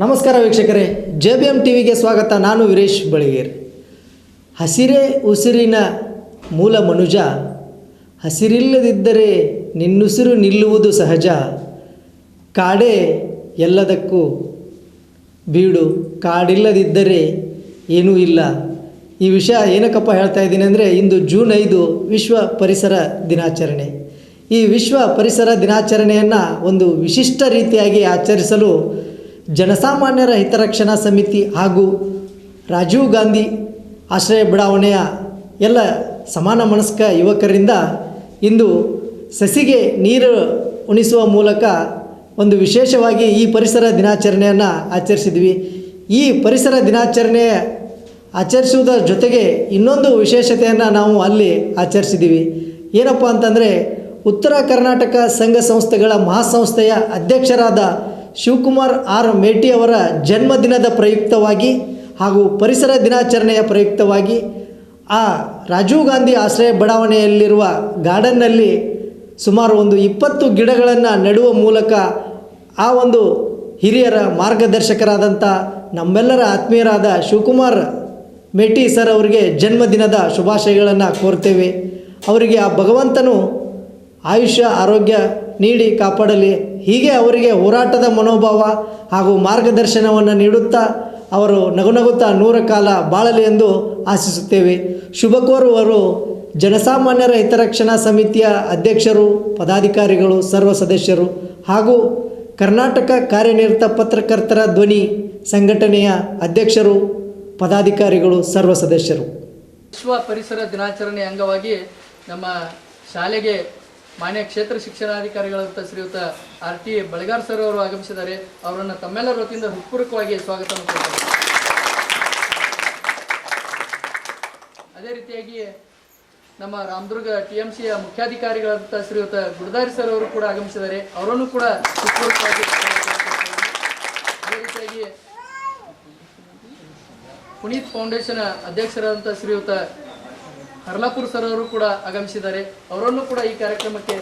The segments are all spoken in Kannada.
ನಮಸ್ಕಾರ ವೀಕ್ಷಕರೇ ಜೆ ಬಿ ಎಂ ಟಿವಿಗೆ ಸ್ವಾಗತ. ನಾನು ವೀರೇಶ್ ಬಳಿಗೇರ್. ಹಸಿರೇ ಉಸಿರಿನ ಮೂಲ ಮನುಜ, ಹಸಿರಿಲ್ಲದಿದ್ದರೆ ನಿನ್ನುಸಿರು ನಿಲ್ಲುವುದು ಸಹಜ. ಕಾಡೇ ಎಲ್ಲದಕ್ಕೂ ಬೀಡು, ಕಾಡಿಲ್ಲದಿದ್ದರೆ ಏನೂ ಇಲ್ಲ. ಈ ವಿಷಯ ಏನಕ್ಕಪ್ಪ ಹೇಳ್ತಾ ಇದ್ದೀನಿ ಅಂದರೆ, ಇಂದು ಜೂನ್ ಐದು ವಿಶ್ವ ಪರಿಸರ ದಿನಾಚರಣೆ. ಈ ವಿಶ್ವ ಪರಿಸರ ದಿನಾಚರಣೆಯನ್ನು ಒಂದು ವಿಶಿಷ್ಟ ರೀತಿಯಾಗಿ ಆಚರಿಸಲು ಜನಸಾಮಾನ್ಯರ ಹಿತರಕ್ಷಣಾ ಸಮಿತಿ ಹಾಗೂ ರಾಜೀವ್ ಗಾಂಧಿ ಆಶ್ರಯ ಬಡಾವಣೆಯ ಎಲ್ಲ ಸಮಾನ ಮನಸ್ಕ ಯುವಕರಿಂದ ಇಂದು ಸಸಿಗೆ ನೀರು ಉಣಿಸುವ ಮೂಲಕ ಒಂದು ವಿಶೇಷವಾಗಿ ಈ ಪರಿಸರ ದಿನಾಚರಣೆಯನ್ನು ಆಚರಿಸಿದ್ವಿ. ಈ ಪರಿಸರ ದಿನಾಚರಣೆ ಆಚರಿಸುವುದರ ಜೊತೆಗೆ ಇನ್ನೊಂದು ವಿಶೇಷತೆಯನ್ನು ನಾವು ಅಲ್ಲಿ ಆಚರಿಸಿದ್ದೀವಿ. ಏನಪ್ಪ ಅಂತಂದರೆ ಉತ್ತರ ಕರ್ನಾಟಕ ಸಂಘ ಸಂಸ್ಥೆಗಳ ಮಹಾಸಂಸ್ಥೆಯ ಅಧ್ಯಕ್ಷರಾದ ಶಿವಕುಮಾರ್ ಆರ್ ಮೇಟಿ ಅವರ ಜನ್ಮದಿನದ ಪ್ರಯುಕ್ತವಾಗಿ ಹಾಗೂ ಪರಿಸರ ದಿನಾಚರಣೆಯ ಪ್ರಯುಕ್ತವಾಗಿ ಆ ರಾಜೀವ್ ಗಾಂಧಿ ಆಶ್ರಯ ಬಡಾವಣೆಯಲ್ಲಿರುವ ಗಾರ್ಡನ್ನಲ್ಲಿ ಸುಮಾರು ಒಂದು ಇಪ್ಪತ್ತು ಗಿಡಗಳನ್ನು ನೆಡುವ ಮೂಲಕ ಆ ಒಂದು ಹಿರಿಯರ ಮಾರ್ಗದರ್ಶಕರಾದಂಥ ನಮ್ಮೆಲ್ಲರ ಆತ್ಮೀಯರಾದ ಶಿವಕುಮಾರ್ ಮೇಟಿ ಸರ್ ಅವರಿಗೆ ಜನ್ಮದಿನದ ಶುಭಾಶಯಗಳನ್ನು ಕೋರ್ತೇವೆ. ಅವರಿಗೆ ಆ ಭಗವಂತನು ಆಯುಷ್ಯ, ಆರೋಗ್ಯ ನೀಡಿ ಕಾಪಾಡಲಿ. ಹೀಗೆ ಅವರಿಗೆ ಹೋರಾಟದ ಮನೋಭಾವ ಹಾಗೂ ಮಾರ್ಗದರ್ಶನವನ್ನು ನೀಡುತ್ತಾ ಅವರು ನಗುನಗುತ್ತಾ ನೂರ ಕಾಲ ಬಾಳಲಿ ಎಂದು ಆಶಿಸುತ್ತೇವೆ. ಶುಭ ಕೋರುವರು ಜನಸಾಮಾನ್ಯರ ಹಿತರಕ್ಷಣಾ ಸಮಿತಿಯ ಅಧ್ಯಕ್ಷರು, ಪದಾಧಿಕಾರಿಗಳು, ಸರ್ವ ಸದಸ್ಯರು ಹಾಗೂ ಕರ್ನಾಟಕ ಕಾರ್ಯನಿರತ ಪತ್ರಕರ್ತರ ಧ್ವನಿ ಸಂಘಟನೆಯ ಅಧ್ಯಕ್ಷರು, ಪದಾಧಿಕಾರಿಗಳು, ಸರ್ವ ಸದಸ್ಯರು. ವಿಶ್ವ ಪರಿಸರ ದಿನಾಚರಣೆ ಅಂಗವಾಗಿ ನಮ್ಮ ಶಾಲೆಗೆ ಮಾನ್ಯ ಕ್ಷೇತ್ರ ಶಿಕ್ಷಣಾಧಿಕಾರಿಗಳಂತ ಶ್ರೀಯುತ ಆರ್ ಟಿ ಬಳಿಗಾರ್ ಸರ್ ಅವರು ಆಗಮಿಸಿದ್ದಾರೆ. ಅವರನ್ನು ತಮ್ಮೆಲ್ಲರ ವತಿಯಿಂದ ಹೃತ್ಪೂರ್ವಕವಾಗಿ ಸ್ವಾಗತ ಅದೇ ರೀತಿಯಾಗಿ ನಮ್ಮ ರಾಮದುರ್ಗ ಟಿ ಎಂ ಸಿಯ ಮುಖ್ಯಾಧಿಕಾರಿಗಳಂತ ಶ್ರೀಯುತ ಗುಡದಾರಿ ಸರ್ ಅವರು ಕೂಡ ಆಗಮಿಸಿದ್ದಾರೆ. ಅವರನ್ನು ಕೂಡ ಹೃತ್ಪೂರ್ವಕವಾಗಿ ಅದೇ ರೀತಿಯಾಗಿ ಪುನೀತ್ ಫೌಂಡೇಶನ್ ಅಧ್ಯಕ್ಷರಾದಂಥ ಶ್ರೀಯುತ ಹರ್ಲಾಪುರ್ ಸರ್ ಅವರು ಕೂಡ ಆಗಮಿಸಿದ್ದಾರೆ. ಅವರನ್ನು ಕೂಡ ಈ ಕಾರ್ಯಕ್ರಮಕ್ಕೆ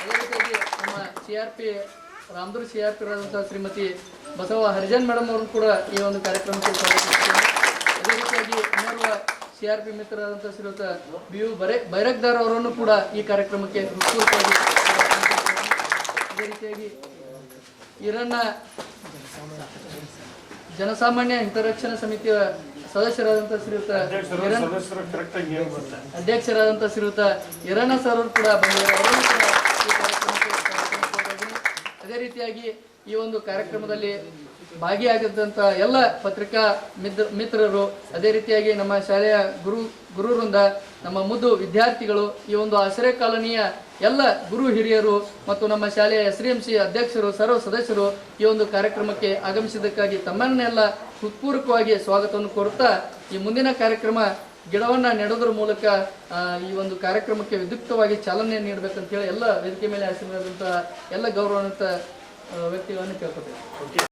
ಅದೇ ರೀತಿಯಾಗಿ ನಮ್ಮ C R P Ramdurg C R P Shrimati Basava Harijan madam ಅವರನ್ನು ಕೂಡ ಈ ಒಂದು ಕಾರ್ಯಕ್ರಮಕ್ಕೆ ಅದೇ ರೀತಿಯಾಗಿ ಇನ್ನೋರ್ವ ಸಿ ಆರ್ ಪಿ ಮಿತ್ರರಾದಂಥ ಶ್ರೀಯುತ ಬಿ ಯು ಬರೆ ಬೈರಕ್ದಾರ್ ಅವರನ್ನು ಕೂಡ ಈ ಕಾರ್ಯಕ್ರಮಕ್ಕೆ ಹೃತ್ಪೂರ್ವಕವಾಗಿ. ಅದೇ ರೀತಿಯಾಗಿ ಈರಣ್ಣ ಜನಸಾಮಾನ್ಯ ಹಿತರಕ್ಷಣಾ ಸಮಿತಿಯ ಸದಸ್ಯರಾದಂಥ ಶ್ರೀಯುತ ಅಧ್ಯಕ್ಷರಾದಂತಹ ಅಧ್ಯಕ್ಷರಾದಂಥ ಶ್ರೀಯುತ ಹಿರಣ್ಣ ಸರ್ ಕೂಡ ಬಂದಿದ್ದಾರೆ ಅವರನ್ನು ಕೂಡ ಈ ಕಾರ್ಯಕ್ರಮಕ್ಕೆ ಸ್ವಾಗತವನ್ನು ಕೋರ್ತಾ ಇದ್ದೀನಿ. ಅದೇ ರೀತಿಯಾಗಿ ಈ ಒಂದು ಕಾರ್ಯಕ್ರಮದಲ್ಲಿ ಭಾಗಿಯಾಗಿದ್ದಂಥ ಎಲ್ಲ ಪತ್ರಿಕಾ ಮಿತ್ರ ಮಿತ್ರರು, ಅದೇ ರೀತಿಯಾಗಿ ನಮ್ಮ ಶಾಲೆಯ ಗುರು ಗುರುವೃಂದ, ನಮ್ಮ ಮುದ್ದು ವಿದ್ಯಾರ್ಥಿಗಳು, ಈ ಒಂದು ಆಶ್ರಯ ಕಾಲೋನಿಯ ಎಲ್ಲ ಗುರು ಹಿರಿಯರು ಮತ್ತು ನಮ್ಮ ಶಾಲೆಯ ಎಸ್ ಅಧ್ಯಕ್ಷರು, ಸರ್ವ ಸದಸ್ಯರು ಈ ಒಂದು ಕಾರ್ಯಕ್ರಮಕ್ಕೆ ಆಗಮಿಸಿದ್ದಕ್ಕಾಗಿ ತಮ್ಮನ್ನೆಲ್ಲ ಹೃತ್ಪೂರ್ವಕವಾಗಿ ಸ್ವಾಗತವನ್ನು ಕೋರುತ್ತಾ ಈ ಮುಂದಿನ ಕಾರ್ಯಕ್ರಮ ಗಿಡವನ್ನ ನೆಡೋದ್ರ ಮೂಲಕ ಈ ಒಂದು ಕಾರ್ಯಕ್ರಮಕ್ಕೆ ವಿದ್ಯುಕ್ತವಾಗಿ ಚಾಲನೆ ನೀಡಬೇಕಂತ ಹೇಳಿ ಎಲ್ಲ ವೇದಿಕೆ ಮೇಲೆ ಆಶೀರ್ವಾದಂತಹ ಎಲ್ಲ ಗೌರವಾನ್ವಿತ ವ್ಯಕ್ತಿಗಳನ್ನು ಕೇಳ್ಕೊತೇವೆ.